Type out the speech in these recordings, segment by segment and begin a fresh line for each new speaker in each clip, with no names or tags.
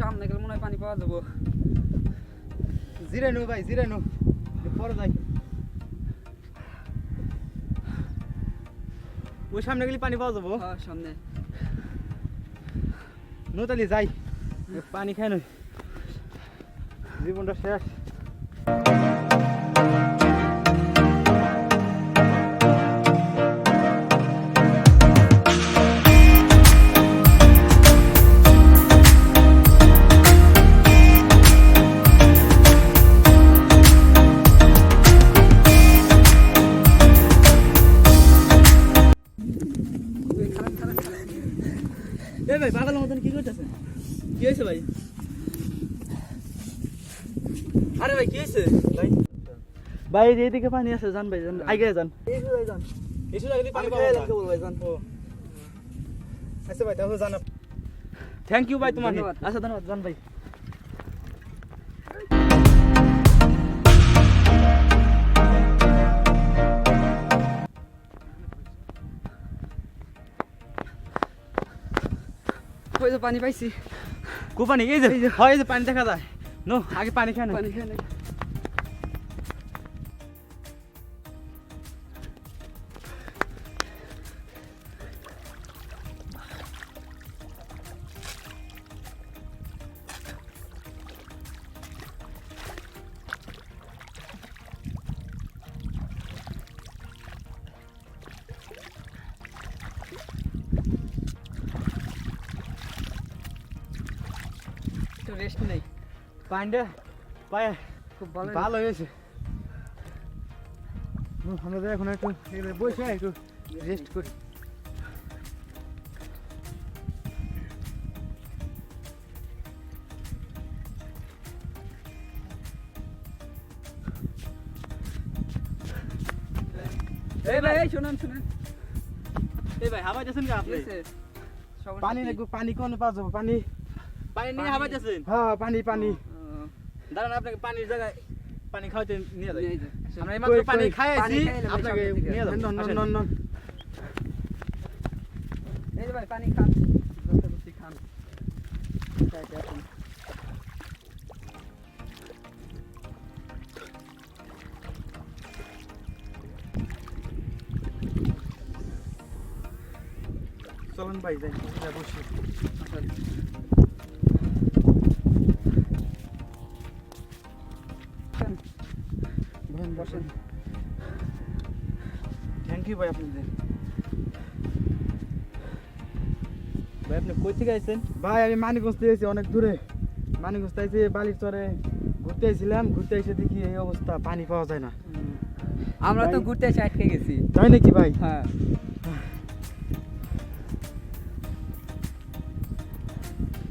সামনে গেলে মনে হয় পানি পাওয়া যাব।
নো ভাই জিরে নু পরে যাই। ওই সামনে গেলে পানি পাওয়া যাব।
হ্যাঁ সামনে।
নতালি যাই। পানি খাই নই জীবনটা শেষ। এ ভাই পাগলের মতন কি করতেছেন কি হয়েছে ভাই? আরে ভাই কি হয়েছে? ভাই ভাই এইদিকে পানি আছে জান ভাই জান আগে যান। এসে লাগলে পানি পাওয়া যায় ভাই জান ও। আচ্ছা ভাই তাহলে জানা থ্যাংক ইউ ভাই তোমার। আচ্ছা ধন্যবাদ জান ভাই।
ওই যে পানি পাইছি?
কো পানি এই যে হয় এই যে পানি দেখা যায়। নো আগে পানি খায় না।
পানি খেয়ে রেস্ট নেই।
পানিটা পায়ে
খুব ভালো
ভালো হয়েছে। আমরা তো এখন একটু বসে একটু রেস্ট করি।
এই ভাই এই শুনুন শুনুন।
এই ভাই হাওয়া যাচ্ছেন কা?
সমস্যা
পানি
কি?
পানি কোন পাওয়া যাবে? পানি
পানি নিয়ে যাচ্ছেন
হ্যাঁ পানি পানি।
দাঁড়ান আপনাকে পানির জায়গায় পানি খাওয়াতে নিয়ে যাই। আমরা এইমাত্র পানি
ভাই
আপনাকে নিয়ে যাব।
নন নন নন
এই ভাই পানি খান। যত খুশি খান
চলুন ভাই যাই। বসি। বসেন থ্যাংক ইউ ভাই আপনাদের।
ভাই আপনি কই থেকে আইছেন?
ভাই আমি মানিকগঞ্জ থেকে এসেছি অনেক দূরে। মানিকগঞ্জ থেকে বালির চরে ঘুরতে এসেছিলাম ঘুরতে এসে দেখি এই অবস্থা পানি পাওয়া যায় না।
আমরা তো ঘুরতে এসে আটকে গেছি।
তাই নাকি ভাই?
হ্যাঁ।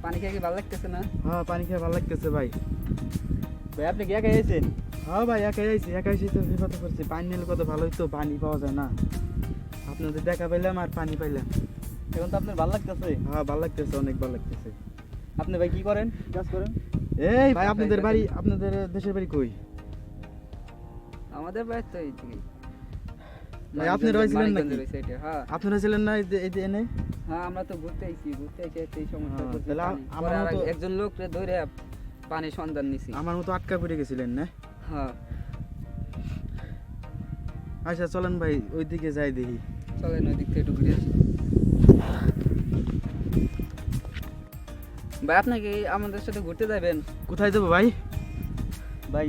পানি খেয়ে কি ভালো লাগতেছে না?
হ্যাঁ পানি খেয়ে ভালো লাগতেছে ভাই।
ভাই আপনি কি একা আইছেন?
হ্যাঁ ভাই একাই আইছি একাই এসে তো বিপদ করছি পানি নিলে কত ভালোই তো পানি পাওয়া যায় না। আপনাদের দেখা পাইলাম আর পানি পাইলাম।
এখন তো আপনার ভালো লাগতেছে?
হ্যাঁ ভালো লাগতেছে অনেক ভালো লাগতেছে।
আপনি ভাই কি করেন? কাজ করেন?
এই ভাই আপনাদের বাড়ি আপনাদের দেশের বাড়ি কই?
আমাদের বাড়ি তো এই
আপনি রয়েছিলেন
হ্যাঁ।
আপনারা ছিলেন না এই যে- এনে?
হ্যাঁ আমরা তো ঘুরতে আইছি ঘুরতে এসে এই সমস্যা
হ্যাঁ, তাহলে
পানি।
আমার মতো-
একজন লোক ধরে পানি সন্ধান নিছি।
আমার মতো আটকা পড়ে গেছিলেন না?
হ্যাঁ।
আচ্ছা চলেন ভাই ওইদিকে যাই দেখি।
চলেন ওই দিক থেকে একটু ঘুরে আসি। ভাই আপনি কি আমাদের সাথে ঘুরতে যাবেন?
কোথায় যাব ভাই?
ভাই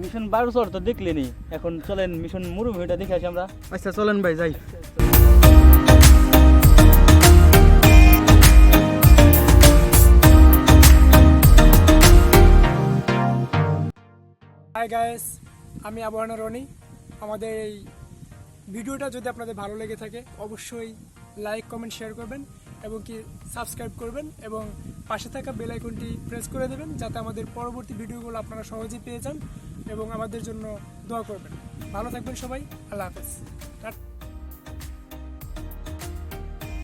মিশন বারো চর তো দেখলেনি। এখন চলেন মিশন মরুভূমিটা দেখে আসি আমরা।
আচ্ছা চলেন ভাই যাই।
হাই গাইস আমি আবহানা রনি। আমাদের এই ভিডিওটা যদি আপনাদের ভালো লেগে থাকে অবশ্যই লাইক কমেন্ট শেয়ার করবেন এবং কি সাবস্ক্রাইব করবেন এবং পাশে থাকা বেল আইকনটি প্রেস করে দেবেন, যাতে আমাদের পরবর্তী ভিডিওগুলো আপনারা সহজেই পেয়ে যান এবং আমাদের জন্য দোয়া করবেন। ভালো থাকবেন সবাই, আল্লাহ হাফেজ।